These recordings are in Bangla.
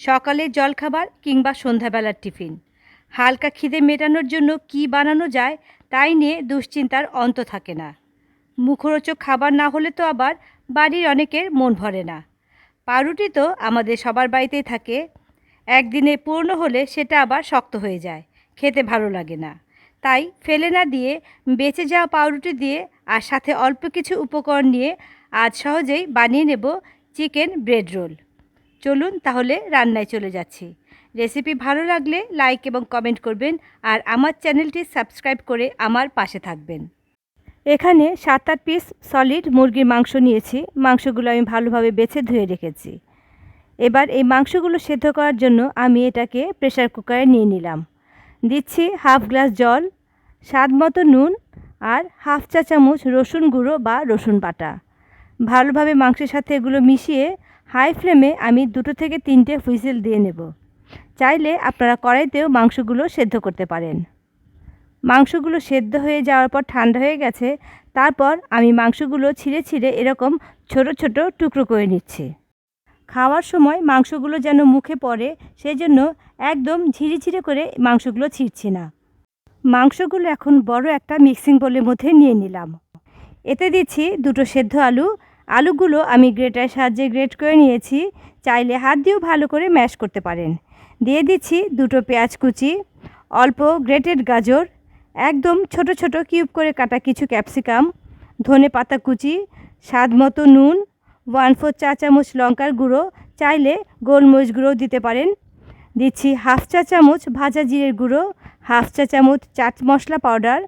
সকালের জলখাবার কিংবা সন্ধ্যাবেলার টিফিন। হালকা খিদে মেটানোর জন্য কি বানানো যায় তাই নিয়ে দুশ্চিন্তার অন্ত থাকে না। মুখরোচক খাবার না হলে তো আবার বাড়ির অনেকের মন ভরে না। পাউরুটি তো আমাদের সবার বাড়িতেই থাকে। একদিনে পূর্ণ হলে সেটা আবার শক্ত হয়ে যায়, খেতে ভালো লাগে না। তাই ফেলে না দিয়ে বেঁচে যাওয়া পাউরুটি দিয়ে আর সাথে অল্প কিছু উপকরণ নিয়ে আজ সহজেই বানিয়ে নেব চিকেন ব্রেড রোল। চলুন তাহলে রান্নায় চলে যাচ্ছি। রেসিপি ভালো লাগলে লাইক এবং কমেন্ট করবেন আর আমার চ্যানেলটি সাবস্ক্রাইব করে আমার পাশে থাকবেন। এখানে সাত আট পিস সলিড মুরগির মাংস নিয়েছি। মাংসগুলো আমি ভালোভাবে বেছে ধুয়ে রেখেছি। এবার এই মাংসগুলো সেদ্ধ করার জন্য আমি এটাকে প্রেসার কুকারে নিয়ে নিলাম। দিচ্ছি হাফ গ্লাস জল, স্বাদ মতো নুন আর হাফ চা চামচ রসুন গুঁড়ো বা রসুন বাটা। ভালোভাবে মাংসের সাথে এগুলো মিশিয়ে হাই ফ্লেমে আমি দুটো থেকে তিনটে হুইসেল দিয়ে নেব। চাইলে আপনারা কড়াইতেও মাংসগুলো সেদ্ধ করতে পারেন। মাংসগুলো সেদ্ধ হয়ে যাওয়ার পর ঠান্ডা হয়ে গেছে, তারপর আমি মাংসগুলো ছিঁড়ে ছিঁড়ে এরকম ছোট ছোট টুকরো করে নিচ্ছি। খাওয়ার সময় মাংসগুলো যেন মুখে পড়ে, সেজন্য একদম ঝিরিঝিরে করে মাংসগুলো ছিঁড়ছি না। মাংসগুলো এখন বড় একটা মিক্সিং বোলের মধ্যে নিয়ে নিলাম। এতে দিচ্ছি দুটো সেদ্ধ আলু আলুগুলো আমি গ্রেটার সাহায্যে গ্রেট করে নিয়েছি, চাইলে হাত দিয়েও ভালো করে ম্যাশ করতে পারেন। দিয়ে দিচ্ছি দুটো পেঁয়াজ কুচি, অল্প গ্রেটেড গাজর, একদম ছোট ছোট কিউব করে কাটা কিছু ক্যাপসিকাম, ধনে পাতা কুচি, স্বাদ মতো নুন, ওয়ান ফোর চা চামচ লঙ্কার গুঁড়ো, চাইলে গোলমরিচ গুঁড়োও দিতে পারেন। দিচ্ছি হাফ চা চামচ ভাজা জিরের গুঁড়ো, হাফ চা চামচ চাট মশলা পাউডার,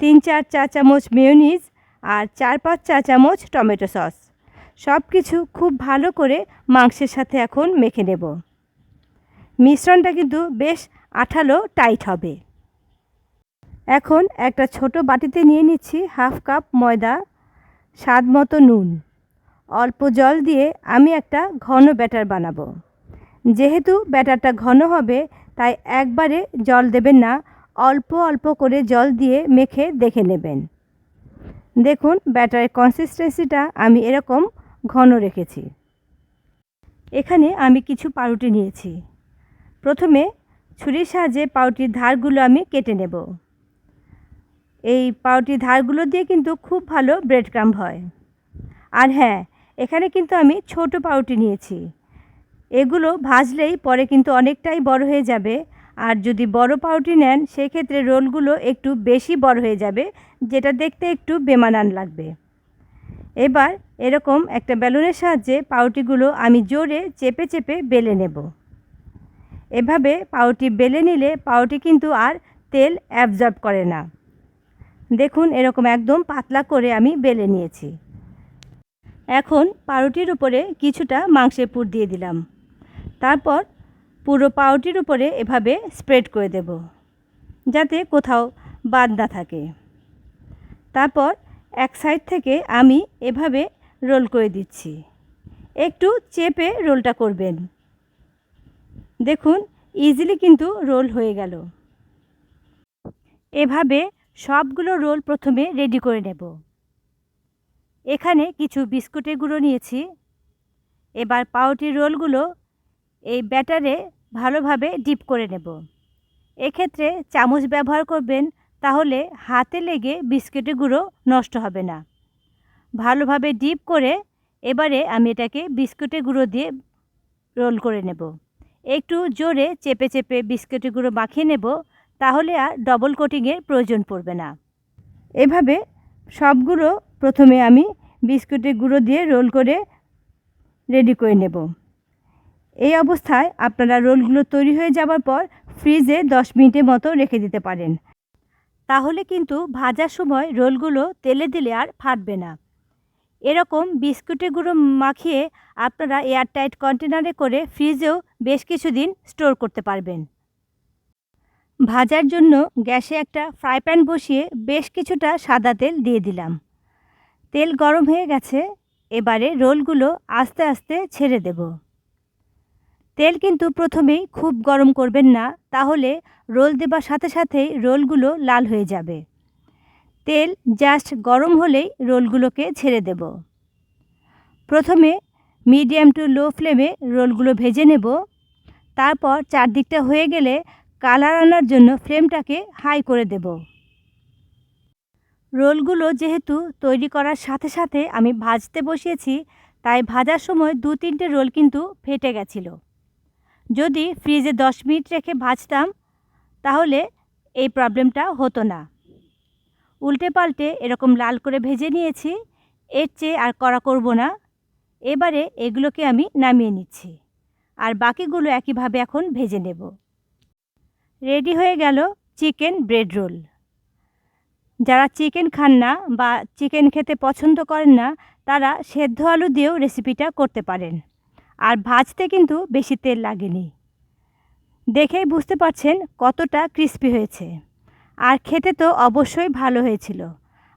তিন চার চা চামচ মেয়োনিজ আর চার পাঁচ চা চামচ টমেটো সস। সব কিছু খুব ভালো করে মাংসের সাথে এখন মেখে নেব। মিশ্রণটা কিন্তু বেশ আঠালো টাইট হবে। এখন একটা ছোট বাটিতে নিয়ে নিচ্ছি হাফ কাপ ময়দা, স্বাদ মতো নুন। অল্প জল দিয়ে আমি একটা ঘন ব্যাটার বানাবো। যেহেতু ব্যাটারটা ঘন হবে, তাই একবারে জল দেবেন না, অল্প অল্প করে জল দিয়ে মেখে দেখে নেবেন। দেখুন ব্যাটারের কনসিস্টেন্সিটা আমি এরকম ঘন রেখেছি। এখানে আমি কিছু পাউরুটি নিয়েছি। প্রথমে ছুরির সাহায্যে পাউরুটির ধারগুলো আমি কেটে নেব। এই পাউরুটির ধারগুলো দিয়ে কিন্তু খুব ভালো ব্রেড ক্রাম্ব হয়। আর হ্যাঁ এখানে কিন্তু আমি ছোট পাউরুটি নিয়েছি। এগুলো ভাজলেই পরে কিন্তু অনেকটাই বড় হয়ে যাবে। আর যদি বড় পাউটি নেন, সেক্ষেত্রে রোলগুলো একটু বেশি বড় হয়ে যাবে, যেটা দেখতে একটু বেমানান লাগবে। এবার এরকম একটা বেলুনের সাহায্যে পাউটিগুলো আমি জোরে চেপে চেপে বেলে নেব। এভাবে পাউরুটি বেলে নিলে পাউরুটি কিন্তু আর তেল অ্যাবজর্ব করে না। দেখুন, এরকম একদম পাতলা করে আমি বেলে নিয়েছি। এখন পাউরুটির উপরে কিছুটা মাংসের পুর দিয়ে দিলাম। তারপর পুরো পাউরুটির উপরে এভাবে স্প্রেড করে দেব, যাতে কোথাও বাদ না থাকে। তারপর এক সাইড থেকে আমি এভাবে রোল করে দিচ্ছি। একটু চেপে রোলটা করবেন। দেখুন ইজিলি কিন্তু রোল হয়ে গেল। এভাবে সবগুলো রোল প্রথমে রেডি করে নেব। এখানে কিছু বিস্কুটের গুঁড়ো নিয়েছি। এবার পাউটির রোলগুলো এই ব্যাটারে ভালোভাবে ডিপ করে নেব। এক্ষেত্রে চামচ ব্যবহার করবেন তাহলে হাতে লেগে বিস্কুটের গুঁড়ো নষ্ট হবে না। ভালোভাবে ডিপ করে এবারে আমি এটাকে বিস্কুটের গুঁড়ো দিয়ে রোল করে নেব। একটু জোরে চেপে চেপে বিস্কুটের গুঁড়ো মাখিয়ে নেব, তাহলে আর ডবল কোটিংয়ের প্রয়োজন পড়বে না। এভাবে সবগুলো প্রথমে আমি বিস্কুটের গুঁড়ো দিয়ে রোল করে রেডি করে নেব। এই অবস্থায় আপনারা রোলগুলো তৈরি হয়ে যাওয়ার পর ফ্রিজে দশ মিনিটের মতো রেখে দিতে পারেন। তাহলে কিন্তু ভাজার সময় রোলগুলো তেলে দিলে আর ফাটবে না। এরকম বিস্কুটের গুঁড়ো মাখিয়ে আপনারা এয়ারটাইট কন্টেনারে করে ফ্রিজেও বেশ কিছুদিন স্টোর করতে পারবেন। ভাজার জন্য গ্যাসে একটা ফ্রাই প্যান বসিয়ে বেশ কিছুটা সাদা তেল দিয়ে দিলাম। তেল গরম হয়ে গেছে, এবারে রোলগুলো আস্তে আস্তে ছেড়ে দেব। তেল কিন্তু প্রথমেই খুব গরম করবেন না, তাহলে রোল দেবার সাথে সাথেই রোলগুলো লাল হয়ে যাবে। তেল জাস্ট গরম হলেই রোলগুলোকে ছেড়ে দেব। প্রথমে মিডিয়াম টু লো ফ্লেমে রোলগুলো ভেজে নেব। তারপর চারদিকটা হয়ে গেলে কালার আনার জন্য ফ্লেমটাকে হাই করে দেব। রোলগুলো যেহেতু তৈরি করার সাথে সাথে আমি ভাজতে বসিয়েছি, তাই ভাজার সময় দু তিনটে রোল কিন্তু ফেটে গেছিল। যদি ফ্রিজে দশ মিনিট রেখে ভাজতাম, তাহলে এই প্রবলেমটা হতো না। উল্টে পাল্টে এরকম লাল করে ভেজে নিয়েছি, এর চেয়ে আর করা করব না। এবারে এগুলোকে আমি নামিয়ে নিচ্ছি আর বাকিগুলো একইভাবে এখন ভেজে নেব। রেডি হয়ে গেল চিকেন ব্রেড রোল। যারা চিকেন খান না বা চিকেন খেতে পছন্দ করেন না, তারা সেদ্ধ আলু দিয়েও রেসিপিটা করতে পারেন। আর ভাজতে কিন্তু বেশি তেল লাগেনি। দেখেই বুঝতে পারছেন কতটা ক্রিস্পি হয়েছে। আর খেতে তো অবশ্যই ভালো হয়েছিল।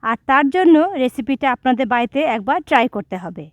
আর তার জন্য রেসিপিটা আপনাদের বাড়িতে একবার ট্রাই করতে হবে।